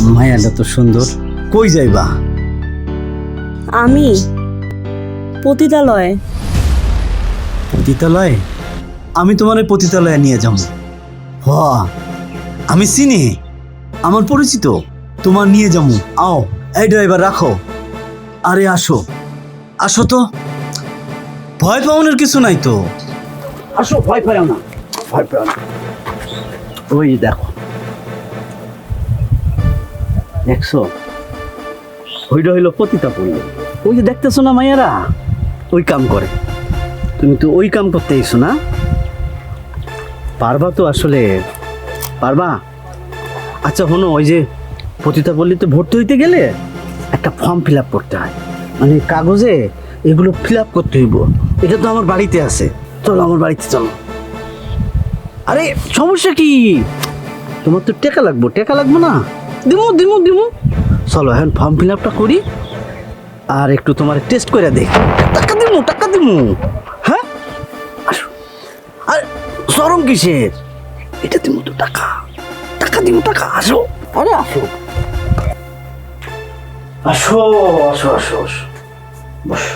মায়াটা তো সুন্দর। কই যাইবা? আমি পতিতালয়ে। পতিতালয়ে? আমি তোমার এই পতিতালয়ে নিয়ে যাব হ আমি চিনি। আমার পরিচিত। তোমার নিয়ে যাব আও এই ড্রাইভার রাখো। আরে আসো। আসো তো। ভয় পাওয়ানোর কিছু নাই তো। আসো ভয় পাও না। ভয় পাও না। ওই দেখো। দেখছ ওইটা হইল পতিতা পড়ল। ওই যে দেখতেছো না মাইয়ারা? ওই কাম করে। তুমি তো ওই কাম করতে এসো না? পারবা তো আসলে? পারবা? আচ্ছা হনো ওই যে পতিতা পল্লীতে ভর্তি হইতে গেলে একটা ফর্ম ফিল আপ করতে হয়। মানে কাগজে এগুলো ফিল আপ করতে হইব। এটা তো আমার বাড়িতে আছে। চলো, আমার বাড়িতে চলো। আরে, সমস্যা কি? তোমার তো টেকা লাগবো। টাকা লাগবো না? দিমু দিমু দিমু। চলো এখন ফর্ম ফিল আপটা করি আর একটু তোমার টেস্ট করে দেখ। টাকা দিমু টাকা দিমু। হ্যাঁ? আর সরম কিসের? এটা দিমু তো টাকা। টাকা দিমু, টাকা। আসো আরে আসো। আসো আসো আসো আসো। বসো।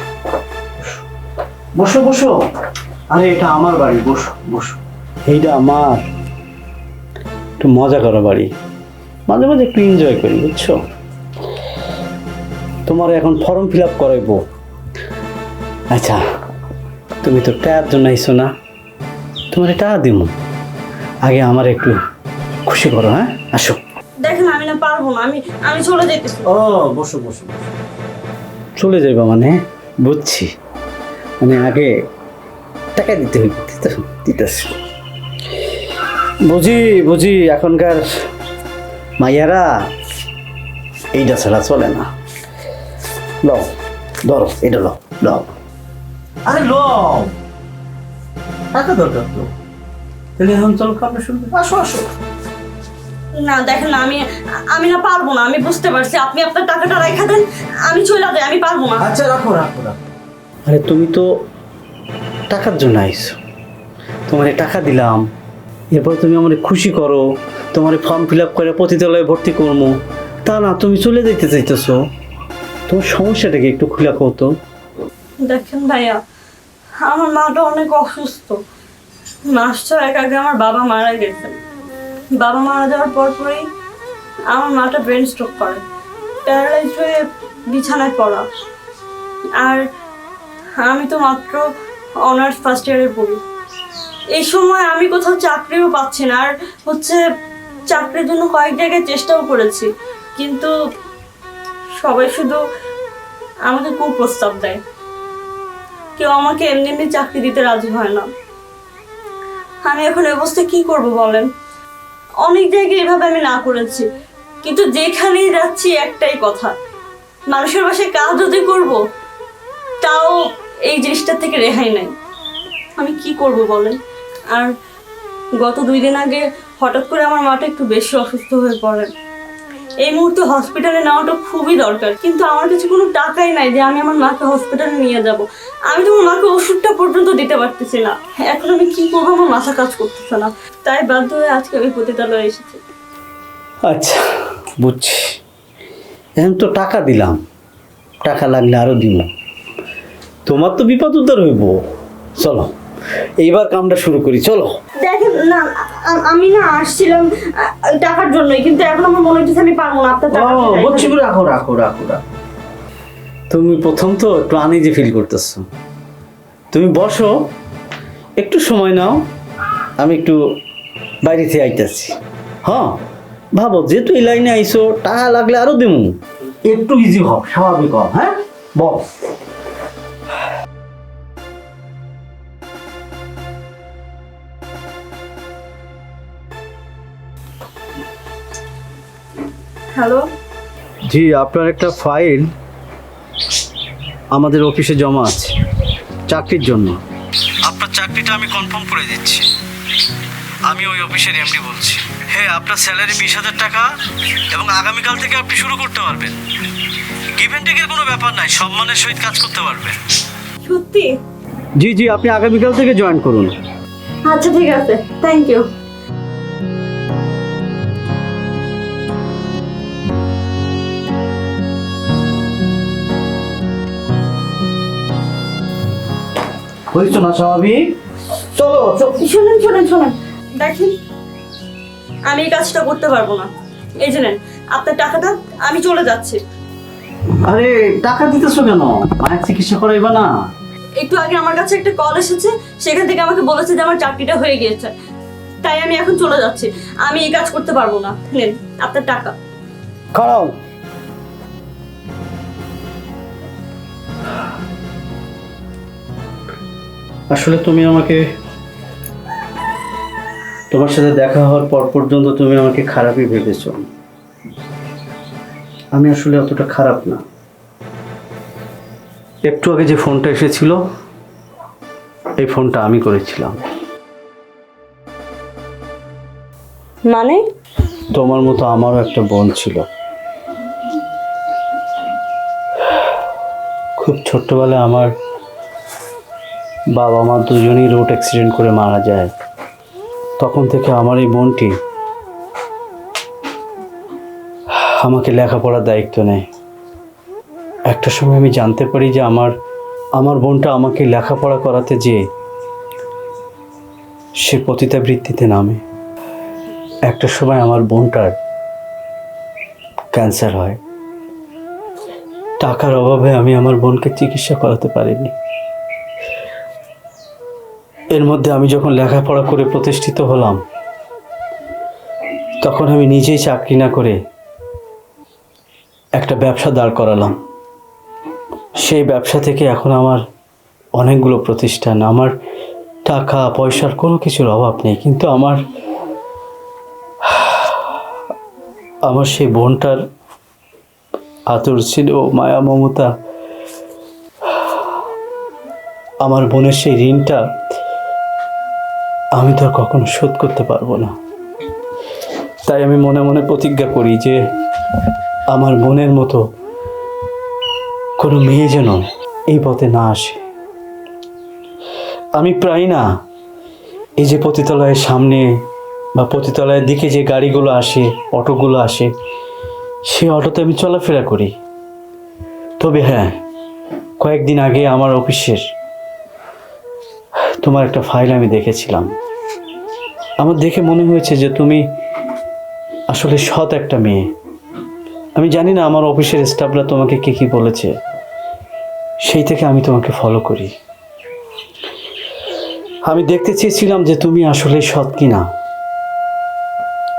বসো বসো। আরে, এটা আমার বাড়ি। বসো বসো। এইটা আমার। একটু মজা করা বাড়ি। মাঝে মাঝে একটু এনজয় করি বুঝছ? তোমার এখন ফর্ম ফিল আপ করাইবো। আচ্ছা তুমি তো টায়ার জন্য আইসো না। তোমার টাকা দিব আগে আমার একটু খুশি করো হ্যাঁ? আসো। দেখেন আমি না পারব না আমি আমি চলে যেতেছি ও বসো বসো চলে যাইবা মানে? বুঝছি। মানে আগে টাকা দিতে হইবে দিতে দিতেছি বুঝি বুঝি এখনকার মাইয়ারা এইটা ছাড়া চলে না। লও ধরো এটা লও লও। আরে লও টাকা দরকার তো। তাহলে এখন চলো শুরু করি। আসো আসো। না দেখেন না আমি আমি না পারব না আমি বুঝতে পারছি। আপনি আপনার টাকাটা রেখে দেন আমি চলে যাই আমি পারব না। আচ্ছা রাখো রাখো রাখো। আরে তুমি তো টাকার জন্য আইছো। তোমার টাকা দিলাম এরপর তুমি আমার খুশি করো, তোমার ফর্ম ফিল আপ করে পতিতালয়ে ভর্তি করব তা না, তুমি চলে যেতে চাইতেছো। তোমার সমস্যাটাকে একটু খুলে কতো দেখেন ভাইয়া, আমার মাটা অনেক অসুস্থ। মাস ছয়েক আগে আমার বাবা মারা গেছেন বাবা মারা যাওয়ার পর পরই আমার মাটা ব্রেন স্ট্রোক করে। প্যারালাইজ হয়ে বিছানায় পড়া। আর আমি তো মাত্র অনার্স ফার্স্ট ইয়ারে পড়ি। এই সময় আমি কোথাও চাকরিও পাচ্ছি না, আর হচ্ছে চাকরির জন্য কয়েক জায়গায় চেষ্টাও করেছি, কিন্তু সবাই শুধু আমাকে কুপ্রস্তাব দেয়। কেউ আমাকে এমনি এমনি চাকরি দিতে রাজি হয় না। আমি এখন এই অবস্থায় কি করব বলেন? অনেক জায়গায় এভাবে আমি না করেছি, কিন্তু যেখানেই যাচ্ছি একটাই কথা, মানুষের বাসায় কাজ যদি করব, তাও এই জিনিসটা থেকে রেহাই নাই। আমি কি করব বলেন? আর গত দুই দিন আগে হঠাৎ করে আমার মাটা একটু বেশি অসুস্থ হয়ে পড়ে। এই মুহূর্তে হসপিটালে নেওয়াটা খুবই দরকার, কিন্তু আমার কাছে কোনো টাকাই নাই যে আমি আমার মাকে হসপিটালে নিয়ে যাব। আমি তো আমার মাকে ওষুধটা পর্যন্ত দিতে পারতেছি না। এখন আমি কি করব আমার মাথা কাজ করতেছে না। তাই বাধ্য হয়ে আজকে আমি পতিতালয়ে এসেছি। আচ্ছা বুঝছি। এখন তো টাকা দিলাম। টাকা লাগলে আরও দিব তোমার তো বিপদ উদ্ধার হইব। চলো। এইবার কামটা শুরু করি চলো। দেখেন না আমি না আসছিলাম টাকার জন্যই কিন্তু এখন আমার মনে হচ্ছে আমি পারব না আপনার টাকা বুঝছি রাখো রাখো রাখো রাখো। তুমি প্রথম তো একটু আনইজি ফিল করতেছো। তুমি বসো একটু সময় নাও আমি একটু বাইরে থেকে আইতেছি। হ্যাঁ ভাবো যেহেতু এই লাইনে আইসো টাকা লাগলে আরও দিমু। একটু ইজি হও স্বাভাবিক হও হ্যাঁ? বল হ্যালো জি আপনার একটা ফাইল আমাদের অফিসে জমা আছে চাকরির জন্য। আপনার চাকরিটা আমি কনফার্ম করে দিচ্ছি। আমি ওই অফিসের এমডি বলছি। হ্যাঁ আপনার স্যালারি বিশ হাজার টাকা এবং আগামীকাল থেকে আপনি শুরু করতে পারবেন। গিভেন টেকের কোনো ব্যাপার নাই সম্মানের সহিত কাজ করতে পারবেন। সত্যি? জি জি আপনি আগামীকাল থেকে জয়েন করুন। আচ্ছা ঠিক আছে। থ্যাংক ইউ হয়েছো না স্বাভাবিক? চলো শোনেন শোনেন শোনেন। দেখেন আমি এই কাজটা করতে পারব না। এই যে নেন আপনার টাকাটা আমি চলে যাচ্ছি। আরে টাকা দিতেছো কেন? মায়ের চিকিৎসা করাইবা না? একটু আগে আমার কাছে একটা কল এসেছে সেখান থেকে আমাকে বলেছে যে আমার চাকরিটা হয়ে গিয়েছে। তাই আমি এখন চলে যাচ্ছি। আমি এই কাজ করতে পারব না। নেন আপনার টাকা। খাড়াও আসলে তুমি আমাকে তোমার সাথে দেখা হওয়ার পর পর্যন্ত তুমি আমাকে খারাপই ভেবেছ। আমি আসলে অতটা খারাপ না। একটু আগে যে ফোনটা এসেছিল এই ফোনটা আমি করেছিলাম। মানে? তোমার মতো আমারও একটা বোন ছিল। খুব ছোট্টবেলায় আমার বাবা মা দুজনেই রোড অ্যাক্সিডেন্ট করে মারা যায়। তখন থেকে আমার এই বোনটি আমাকে লেখাপড়ার দায়িত্ব নেয়। একটা সময় আমি জানতে পারি যে আমার আমার বোনটা আমাকে লেখাপড়া করাতে যে সে পতিতাবৃত্তিতে নামে। একটা সময় আমার বোনটার ক্যান্সার হয়। টাকার অভাবে আমি আমার বোনকে চিকিৎসা করাতে পারিনি। এর মধ্যে আমি যখন লেখাপড়া করে প্রতিষ্ঠিত হলাম, তখন আমি নিজেই চাকরি না করে একটা ব্যবসা দাঁড় করালাম। সেই ব্যবসা থেকে এখন আমার অনেকগুলো প্রতিষ্ঠান, আমার টাকা, পয়সার কোনো কিছুর অভাব নেই, কিন্তু আমার আমার সেই বোনটার আতর ছিল, মায়া, মমতা, আমার বোনের সেই ঋণটা আমি তো আর কখনো শোধ করতে পারব না। তাই আমি মনে মনে প্রতিজ্ঞা করি যে, আমার মনের মতো কোনো মেয়ে যেন এই পথে না আসে। আমি প্রায় না, এই যে পতিতলয়ের সামনে বা পতিতলয়ের দিকে যে গাড়িগুলো আসে, অটোগুলো আসে সে অটোতে আমি চলাফেরা করি। তবে হ্যাঁ কয়েকদিন আগে আমার অফিসের তোমার একটা ফাইল আমি দেখেছিলাম। আমার দেখে মনে হয়েছে যে তুমি আসলে সৎ একটা মেয়ে। আমি জানি না আমার অফিসের স্টাফরা তোমাকে কে কী বলেছে। সেই থেকে আমি তোমাকে ফলো করি। আমি দেখতে চেয়েছিলাম যে তুমি আসলে সৎ কি না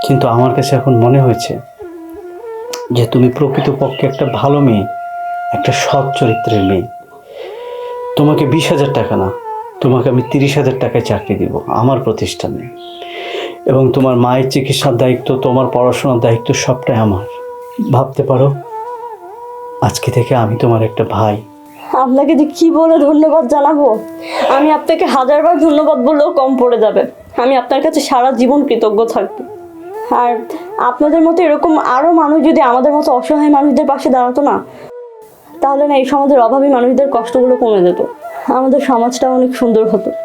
কিন্তু আমার কাছে এখন মনে হয়েছে যে তুমি প্রকৃতপক্ষে একটা ভালো মেয়ে, একটা সৎ চরিত্রের মেয়ে। তোমাকে বিশ হাজার টাকা না তোমাকে আমি তিরিশ হাজার টাকায় চাকরি দিব, আমার প্রতিষ্ঠানে। এবং তোমার মায়ের চিকিৎসার দায়িত্ব, তোমার পড়াশোনার দায়িত্ব সবটাই আমার। ভাবতে পারো, আজকে থেকে আমি তোমার একটা ভাই। আপনাকে যে কি বলে ধন্যবাদ জানাব? আমি আপনাকে হাজারবার ধন্যবাদ বললেও কম পড়ে যাবে। আমি আপনার কাছে সারা জীবন কৃতজ্ঞ থাকব। আর আপনাদের মতো এরকম আরও মানুষ যদি আমাদের মতো অসহায় মানুষদের পাশে দাঁড়াতো না, তাহলে না এই সমাজের অভাবী মানুষদের কষ্টগুলো কমে যেত। আমাদের সমাজটা অনেক সুন্দর হতো।